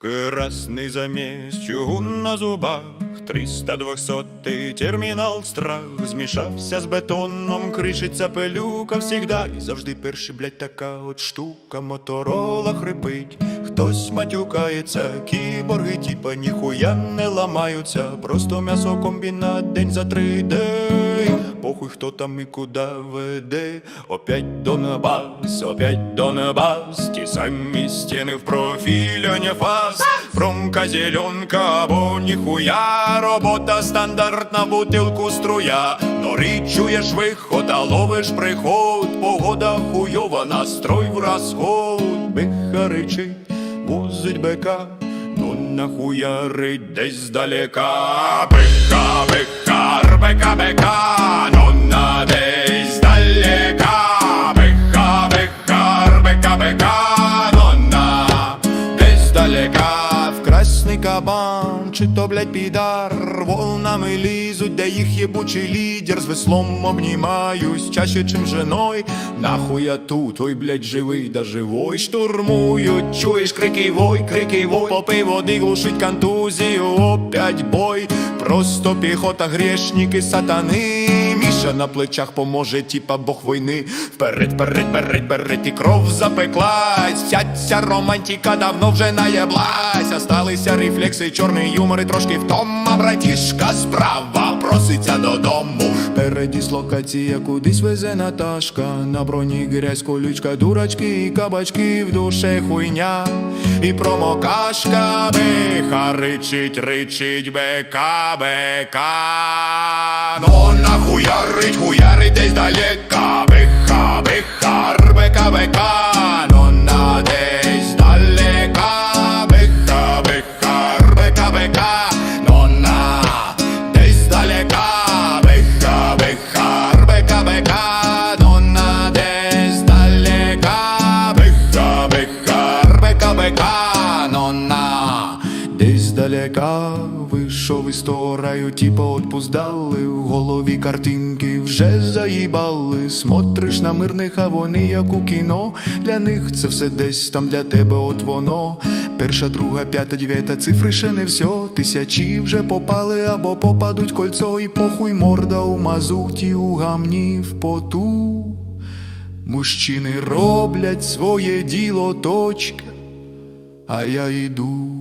Красный замість чугун на зубах, 300 двохсотий термінал страх Змішався з бетоном, кришиться пилюка всігда. І завжди перший, блядь, така от штука Моторола хрипить, хтось матюкається Кіборги, типа, ніхуя не ламаються. Просто м'ясокомбінат день за три день Похуй, хто там і куди веде. Опять Донбас, опять Донбас Ті самі стіни в профіль, не фас. Промка, зеленка, або ніхуя. Робота стандартна, бутилку струя. Нори чуєш виход, а ловиш приход. Погода хуйова, настрой в розход Биха речить, возить бека Ну нахуярить десь далека, бика, бика, рбека, бека Ну кабан, чи то, блядь, підар. Волнами лізуть, де їх єбучий лідер. З веслом обнімаюсь, чаще, чим женой Нахуй я тут, ой, блядь, живий да живой. Штурмують, чуєш крики вой, крики вой. Попий води, глушить контузію, опять бой. Просто піхота, грешники, сатани Міша на плечах поможе, типа бог війни Вперед, вперед, вперед, вперед, і кров запеклась. Вся ця романтика давно вже наєблась. Осталися рефлекси, чорний юмор і трошки втома Братішка. Справа проситься додому. Передіслокація кудись везе Наташка. На броні грязь, колючка, дурачки і кабачки В душе хуйня. І промокашка Биха ричить, ричить, бека, бека Ну нахуярить, хуярить десь далека десь далека Вийшов із того раю, типа отпуск дали. В голові картинки вже заїбали. Смотриш на мирних, а вони як у кіно. Для них це все десь там для тебе от воно. Перша, друга, п'ята, дев'ята, цифри ще не все Тисячі вже попали або попадуть кольцо. І похуй морда у мазуті, у гамні в поту. Мужчини роблять своє діло точка, а я йду